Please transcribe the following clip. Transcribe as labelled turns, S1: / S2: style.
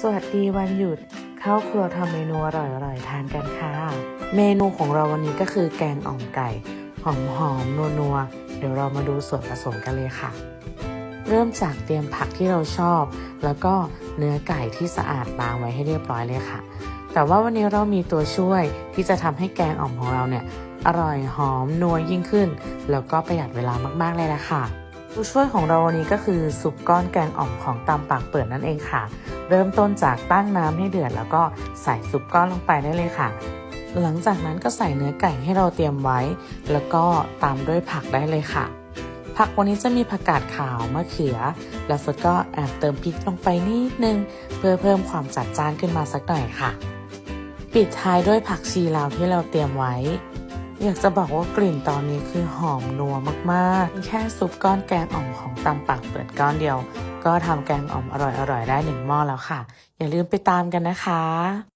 S1: สวัสดีวันหยุด เข้าครัวทำเมนูอร่อยๆทานกันค่ะ เมนูของเราวันนี้ก็คือแกงอ่อมไก่ หอมๆนัวๆเดี๋ยวเรามาดูส่วนผสมกันเลยค่ะ เริ่มจากเตรียมผักที่เราชอบ แล้วก็เนื้อไก่ที่สะอาดล้างไว้ให้เรียบร้อยเลยค่ะ แต่ว่าวันนี้เรามีตัวช่วยที่จะทำให้แกงอ่อมของเราเนี่ยอร่อยหอมนัวยิ่งขึ้น แล้วก็ประหยัดเวลามากๆเลยละค่ะ ผู้ช่วยของเราวันนี้ก็คือซุปก้อนแกงอ่อมของตามปากเปิดนั่นเองค่ะ เริ่มต้นจากตั้งน้ำให้เดือด แล้วก็ใส่ซุปก้อนลงไปได้เลยค่ะ หลังจากนั้นก็ใส่เนื้อไก่ให้เราเตรียมไว้ แล้วก็ตามด้วยผักได้เลยค่ะ ผักวันนี้จะมีผักกาดขาวมะเขือ แล้วฟดก็แอบเติมพริกลงไปนิดนึง เพื่อเพิ่มความจัดจ้านขึ้นมาสักหน่อยค่ะ ปิดท้ายด้วยผักชีลาวที่เราเตรียมไว้ อยากจะบอกว่ากลิ่นตอนนี้คือหอมนัวมากๆ แค่ซุปก้อนแกงอ่อมของตำปักเปิดก้อนเดียว ก็ทำแกงอ่อมอร่อยๆ ได้หนึ่งหม้อแล้วค่ะ อย่าลืมไปตามกันนะคะ